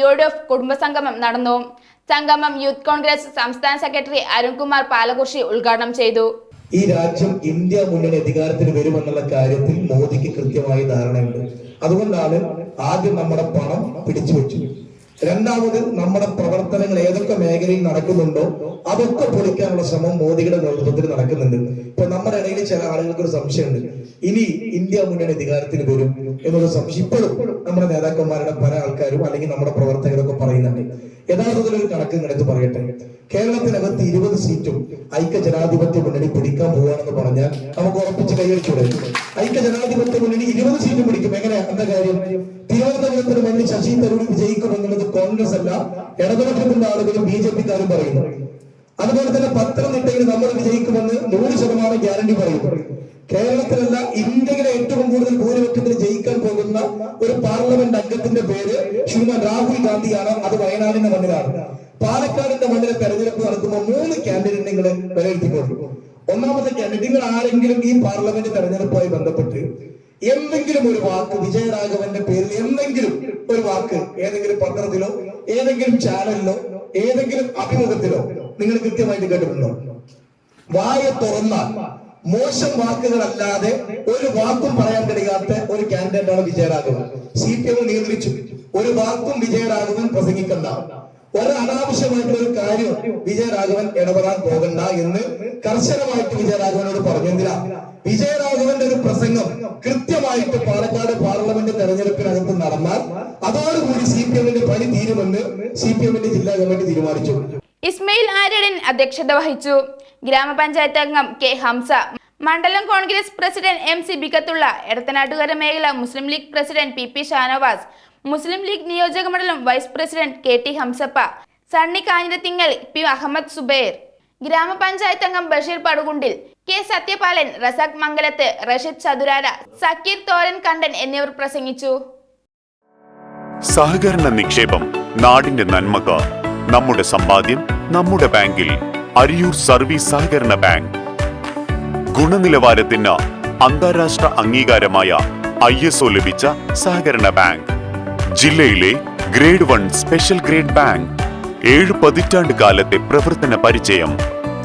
U D F കുടുംബസംഗമം നടന്നു. സംഗമം youth Congress സംസ്ഥാന സെക്രട്ടറി അരുൺകുമാർ പാലകുർശി ഉദ്ഘാടനം ചെയ്തു. ഈ രാജ്യം ഇന്ത്യ മുന്നണി അധികാരത്തിൽ വരുമെന്നുള്ള കാര്യത്തിൽ മോദിക്ക് കൃത്യമായി ധാരണയുണ്ട്. അതുകൊണ്ടാണ് ആദ്യം നമ്മുടെ പണം പിടിച്ചു വെച്ചു രണ്ടാമത് നമ്മുടെ പ്രവർത്തനങ്ങൾ ഏതൊക്കെ മേഖലയിൽ നടക്കുന്നുണ്ടോ അതൊക്കെ പൊളിക്കാനുള്ള ശ്രമം മോദിയുടെ നേതൃത്വത്തിൽ നടക്കുന്നുണ്ട്. ഇപ്പൊ നമ്മുടെ ഇടയിൽ ചില ആളുകൾക്ക് ഒരു സംശയമുണ്ട്. ഇനി ഇന്ത്യ മുന്നണി അധികാരത്തിൽ വരും എന്നുള്ള സംശയം ഇപ്പോഴും നമ്മുടെ നേതാക്കന്മാരുടെ പല ആൾക്കാരും അല്ലെങ്കിൽ നമ്മുടെ പ്രവർത്തകരൊക്കെ പറയുന്നുണ്ട്. യഥാർത്ഥത്തിൽ ഒരു കണക്ക് എടുത്ത് പറയട്ടെ. കേരളത്തിനകത്ത് ഇരുപത് സീറ്റും ഐക്യ ജനാധിപത്യ മുന്നണി പിടിക്കാൻ പോവാണെന്ന് പറഞ്ഞാൽ നമുക്ക് ഉറപ്പിച്ച് കൈയടിച്ചൂടെ? ഐക്യ ജനാധിപത്യ മുന്നണി ഇരുപത് സീറ്റ് പിടിക്കും. എങ്ങനെയാ എന്താ കാര്യം? തിരുവനന്തപുരത്തിന് മുന്നിൽ ശശി തരൂർ വിജയിക്കും എന്നുള്ളത് കോൺഗ്രസ് അല്ല ഇടതുപക്ഷത്തിന്റെ ആളുകളും ബി ജെ പിക്കാരും പറയുന്നു. അതുപോലെ തന്നെ പത്തനംതിട്ടയിൽ നമ്മൾ വിജയിക്കുമെന്ന് നൂറ് ശതമാനം ഗ്യാരണ്ടി പറയും. കേരളത്തിലല്ല ഇന്ത്യയിലെ ഏറ്റവും കൂടുതൽ ഭൂരിപക്ഷത്തിൽ ജയിക്കാൻ പോകുന്ന ഒരു പാർലമെന്റ് അംഗത്തിന്റെ പേര് ശ്രീമാൻ രാഹുൽ ഗാന്ധിയാണ്. അത് വയനാടിന്റെ മണ്ണിലാണ്. പാലക്കാടിന്റെ മണ്ണിലെ തെരഞ്ഞെടുപ്പ് നടക്കുമ്പോൾ മൂന്ന് കാൻഡിഡേറ്റ് നിങ്ങൾ വിലയിരുത്തിക്കൊള്ളു ഒന്നാമത്തെ കാൻഡിഡേറ്റ് നിങ്ങൾ ആരെങ്കിലും ഈ പാർലമെന്റ് തെരഞ്ഞെടുപ്പുമായി ബന്ധപ്പെട്ട് എന്തെങ്കിലും ഒരു വാക്ക് വിജയരാഘവന്റെ പേരിൽ എന്തെങ്കിലും ഒരു വാക്ക് ഏതെങ്കിലും പത്രത്തിലോ ഏതെങ്കിലും ചാനലിലോ ഏതെങ്കിലും അഭിമുഖത്തിലോ നിങ്ങൾ കൃത്യമായിട്ട് കേട്ടിട്ടുണ്ടോ? വായ തുറന്നാൽ മോശം വാക്കുകളല്ലാതെ ഒരു വാക്കും പറയാൻ കഴിയാത്ത ഒരു കാൻഡിഡേറ്റ് ആണ് വിജയരാഘവൻ. സി പി എം നിയന്ത്രിച്ചു. ഒരു വാക്കും വിജയരാഘവൻ പ്രസംഗിക്കണ്ട. ഒരു അനാവശ്യമായിട്ടുള്ള ഒരു കാര്യം വിജയരാഘവൻ ഇടപെടാൻ പോകണ്ട എന്ന് കർശനമായിട്ട് വിജയരാഘവനോട് പറഞ്ഞു വിജയരാഘവന്റെ ഒരു പ്രസംഗം കൃത്യമായിട്ട് പാലക്കാട് പാർലമെന്റ് തെരഞ്ഞെടുപ്പിനകത്ത് നടന്നാൽ അതോടുകൂടി സി പി എമ്മിന്റെ പണി തീരുമെന്ന് സി പി എമ്മിന്റെ ജില്ലാ കമ്മിറ്റി തീരുമാനിച്ചു. ഇസ്മയിൽ ആര്യടൻ അധ്യക്ഷത വഹിച്ചു. ഗ്രാമപഞ്ചായത്ത് അംഗം കെ ഹംസ. മണ്ഡലം കോൺഗ്രസ് പ്രസിഡന്റ് എം സി ബിക്കത്തുള്ള എടത്തനാട്ടുകര മേഖല Muslim League president P P Shanavas Muslim League നിയോജക മണ്ഡലം vice president K T Hamsappa Sunny Kanjirathingal P Ahammed Zubair. ഗ്രാമപഞ്ചായത്ത് അംഗം ബഷീർ പടുകുണ്ടിൽ കെ സത്യപാലൻ റസാഖ് മംഗലത്ത് റഷീദ് ചതുരാര സക്കീർ തോരൻ കണ്ടൻ എന്നിവർ പ്രസംഗിച്ചു. സഹകരണ നിക്ഷേപം നാടിന്റെ നന്മക്ക് നമ്മുടെ സമ്പാദ്യം നമ്മുടെ ബാങ്കിൽ. അരിയൂർ സർവീസ് സഹകരണ ബാങ്ക്. ഗുണനിലവാരത്തിന് അന്താരാഷ്ട്ര അംഗീകാരമായ ഐ എസ് ഒ ലഭിച്ച സഹകരണ ബാങ്ക്. ജില്ലയിലെ grade one special grade bank. ഏഴ് പതിറ്റാണ്ട് കാലത്തെ പ്രവർത്തന പരിചയം.